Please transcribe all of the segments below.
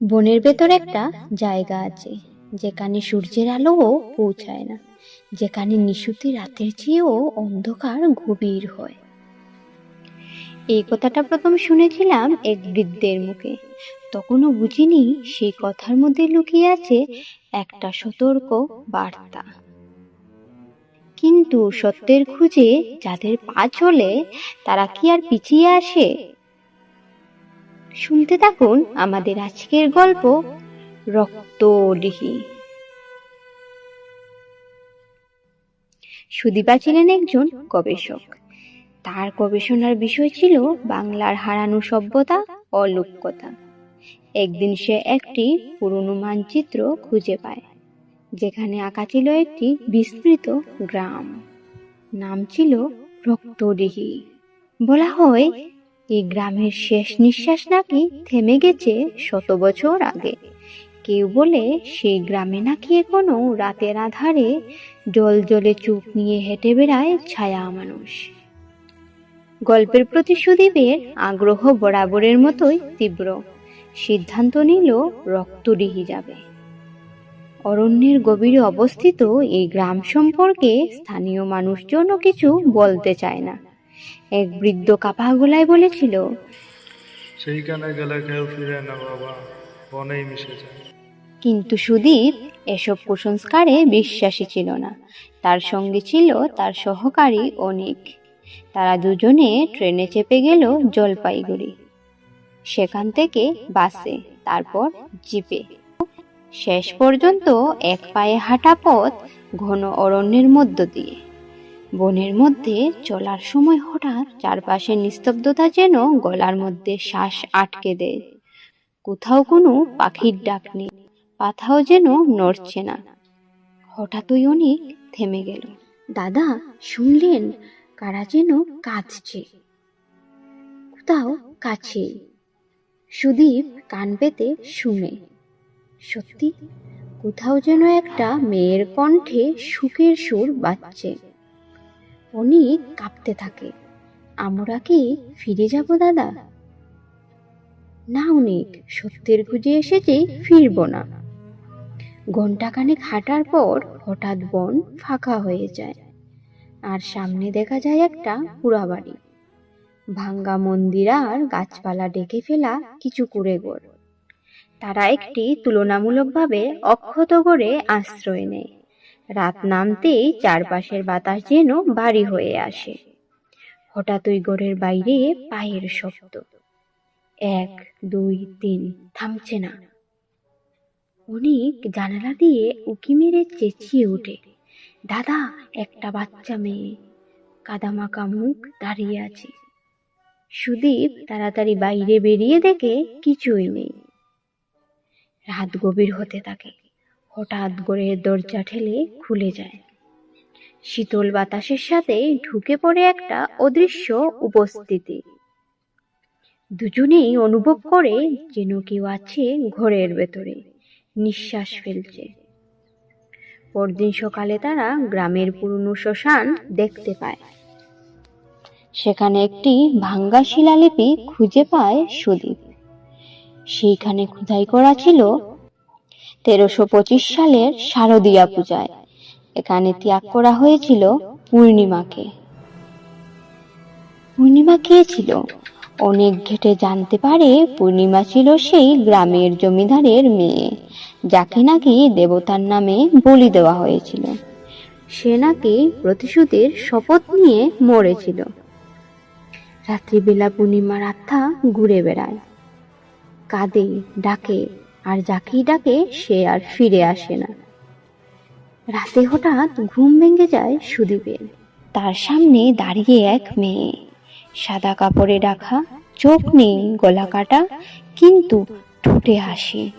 বনের ভেতর একটা জায়গা আছে, যেখানে সূর্যের আলোও পৌঁছায় না, যেখানে নিশুতি রাতের চেয়েও অন্ধকার গভীর হয়। এই কথাটা প্রথম শুনেছিলাম এক বৃদ্ধের মুখে। তখনও বুঝিনি সেই কথার মধ্যে লুকিয়ে আছে একটা সতর্ক বার্তা। কিন্তু সত্যের খুঁজে যাদের পা চলে, তারা কি আর পিছিয়ে আসে? শুনতে থাকুন আমাদের আজকের গল্প রক্তডিহি সুদীপা ছিলেন একজন গবেষক। তার গবেষণার বিষয় ছিল বাংলার হারানো সভ্যতা ও লোককথা একদিন সে একটি পুরনো মানচিত্র খুঁজে পায়, যেখানে আঁকা ছিল একটি বিস্তৃত গ্রাম। নাম ছিল রক্তডিহি বলা হয় এই গ্রামের শেষ নিঃশ্বাস নাকি থেমে গেছে শত বছর আগে। কেউ বলে সেই গ্রামে নাকি এখনও রাতের আধারে জল জলে চুপ নিয়ে হেঁটে বেড়ায় ছায়া মানুষ। গল্পের প্রতি সুদীপের আগ্রহ বরাবরের মতোই তীব্র। সিদ্ধান্ত নিল রক্তডিহি যাবে অরণ্যের গভীরে অবস্থিত এই গ্রাম সম্পর্কে স্থানীয় মানুষজনও কিছু বলতে চায় না। এক বৃদ্ধ কাপা গলায় বলেছিল সেইখানে গেলে কেউ ফিরে না বাবা বনেই মিশে যায়। কিন্তু সুদীপ এসব কুসংস্কারে বিশ্বাসী ছিল না। তার সঙ্গে ছিল তার সহকারী অনিক। তারা দুজনে ট্রেনে চেপে গেল জলপাইগুড়ি। সেখান থেকে বাসে তারপর জিপে। শেষ পর্যন্ত এক পায়ে হাঁটা পথ ঘন অরণ্যের মধ্য দিয়ে। বনের মধ্যে চলার সময় হঠাৎ চারপাশের নিস্তব্ধতা যেন গলার মধ্যে শ্বাস আটকে দেয়। কোথাও কোনো পাখির ডাক নেই পাথাও যেন নড়ছে না। হঠাৎই অনেক থেমে গেল। দাদা, শুনলেন? কারা যেন কাঁদছে? কোথাও কাছে? সুদীপ কান পেতে শুনে। সত্যি? কোথাও যেন একটা মেয়ের কণ্ঠে সুখের সুর বাজছে। অনেক কাঁপতে থাকে। আমরা কি ফিরে যাব, দাদা? না অনেক সত্যের খুঁজে এসেছে, ফিরবো না। ঘন্টাখানেক হাঁটার পর হঠাৎ বন ফাঁকা হয়ে যায় আর সামনে দেখা যায় একটা পুরাবাড়ি ভাঙ্গা মন্দির আর গাছপালা ডেকে ফেলা কিছু কুড়ে ঘর তারা একটি তুলনামূলকভাবে অক্ষত করে আশ্রয় নেয়। রাত নামতেই চারপাশের বাতাস যেন ভারী হয়ে আসে। হঠাৎ ওই ঘরের বাইরে পায়ের শব্দ। এক দুই তিন থামছে না। অনেক জানালা দিয়ে উকি মেরে চেঁচিয়ে ওঠে। দাদা একটা বাচ্চা মেয়ে। কাদামাকা মুখ দাঁড়িয়ে আছে। সুদীপ তাড়াতাড়ি বাইরে বেরিয়ে দেখে কিছুই নেই। রাত গভীর হতে থাকে। হঠাৎ ঘরের দরজা ঠেলে খুলে যায়। শীতল বাতাসের সাথে ঢুকে পড়ে একটা অদৃশ্য উপস্থিতি। দুজনেই অনুভব করে যেন কেউ আছে ঘরের ভেতরে, নিঃশ্বাস ফেলছে। পরদিন সকালে তারা গ্রামের পুরনো শ্মশান দেখতে পায়। সেখানে একটি ভাঙ্গা শিলালিপি খুঁজে পায় সুদীপ। সেইখানে খোদাই করা ছিল তেরোশো পঁচিশ সালের শারদীয়া পূজায়। এখানে ত্যাগ করা হয়েছিল পূর্ণিমাকে। পূর্ণিমা কে ছিল? অনেক ঘেটে জানতে পারে পূর্ণিমা ছিল সেই গ্রামের জমিদারের মেয়ে, যাকে নাকি দেবতার নামে বলি দেওয়া হয়েছিল। সে নাকি প্রতিশোধের শপথ নিয়ে মরেছিল। রাত্রিবেলা পূর্ণিমার আত্মা ঘুরে বেড়ায়। কাঁদে, ডাকে আর যাকেই ডাকে সে আর ফিরে আসে না। রাতে হঠাৎ ঘুম ভেঙে যায় সুদীপের। তার সামনে দাঁড়িয়ে এক মেয়ে। সাদা কাপড়ে রাখা চোখ নেই গলা কাটা, কিন্তু ঠোঁটে হাসি।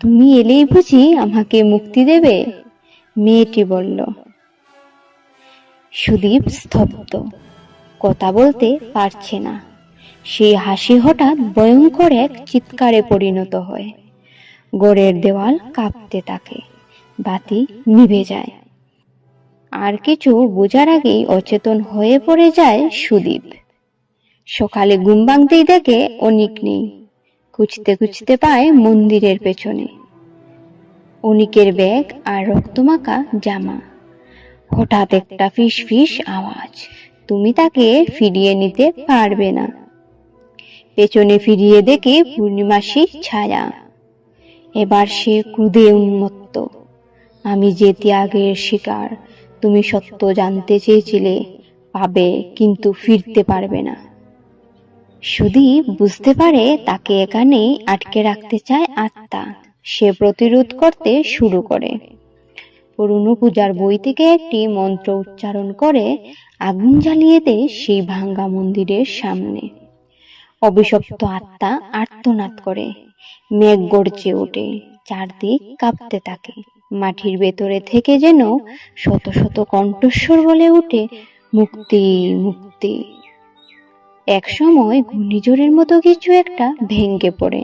তুমি এলেই বুঝি আমাকে মুক্তি দেবে? মেয়েটি বলল। সুদীপ স্তব্ধ। কথা বলতে পারছে না। সেই হাসি হঠাৎ ভয়ঙ্কর এক চিৎকারে পরিণত হয়। গোড়ের দেওয়াল কাঁপতে থাকে, বাতি নিভে যায়। আর কিছু বোঝার আগেই অচেতন হয়ে পড়ে যায় সুদীপ। সকালে ঘুম ভাঙতেই দেখে অনিক নেই। খুঁজতে খুঁজতে পায় মন্দিরের পেছনে। অনিকের ব্যাগ আর রক্তমাখা জামা। হঠাৎ একটা ফিস ফিস আওয়াজ। তুমি তাকে ফিরিয়ে নিতে পারবে না। পেছনে ফিরিয়ে দেখে পূর্ণিমাসীর ছায়া। এবার সে ক্রুদে উন্মত্ত। আমি যে ত্যাগের শিকার, তুমি সত্য জানতে চেয়েছিলে, পাবে কিন্তু ফিরতে পারবে না। সুদীপ বুঝতে পারে তাকে এখানে আটকে রাখতে চায় আত্মা। সে প্রতিরোধ করতে শুরু করে। পুরনো পূজার বই থেকে একটি মন্ত্র উচ্চারণ করে আগুন জ্বালিয়ে দেয় সেই ভাঙ্গা মন্দিরের সামনে। অভিশপ্ত আত্মা আর্তনাদ করে। মেঘ গড়ছে ওঠে, চারদিক কাঁপতে থাকে। মাটির ভেতরে থেকে যেন শত শত কণ্ঠস্বর বলে ওঠে, মুক্তি মুক্তি। এক সময় ঘূর্ণিঝড়ের মতো কিছু একটা ভেঙ্গে পড়ে,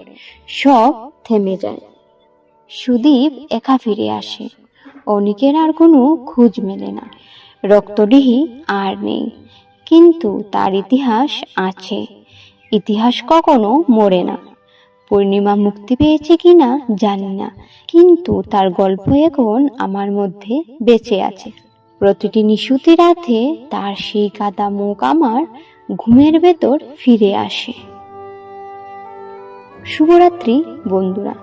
সব থেমে যায়। সুদীপ একা ফিরে আসে, অনিকের আর কোনো খোঁজ মেলে না। রক্তডিহি আর নেই, কিন্তু তার ইতিহাস আছে। ইতিহাস কখনো মরে না। পূর্ণিমা মুক্তি পেয়েছে কিনা জানি না, কিন্তু তার গল্প এখন আমার মধ্যে বেঁচে আছে। প্রতিটি নিশুতি রাতে তার সেই কাদা মুখ আমার ঘুমের ভেতর ফিরে আসে। শুভরাত্রি, বন্ধুরা।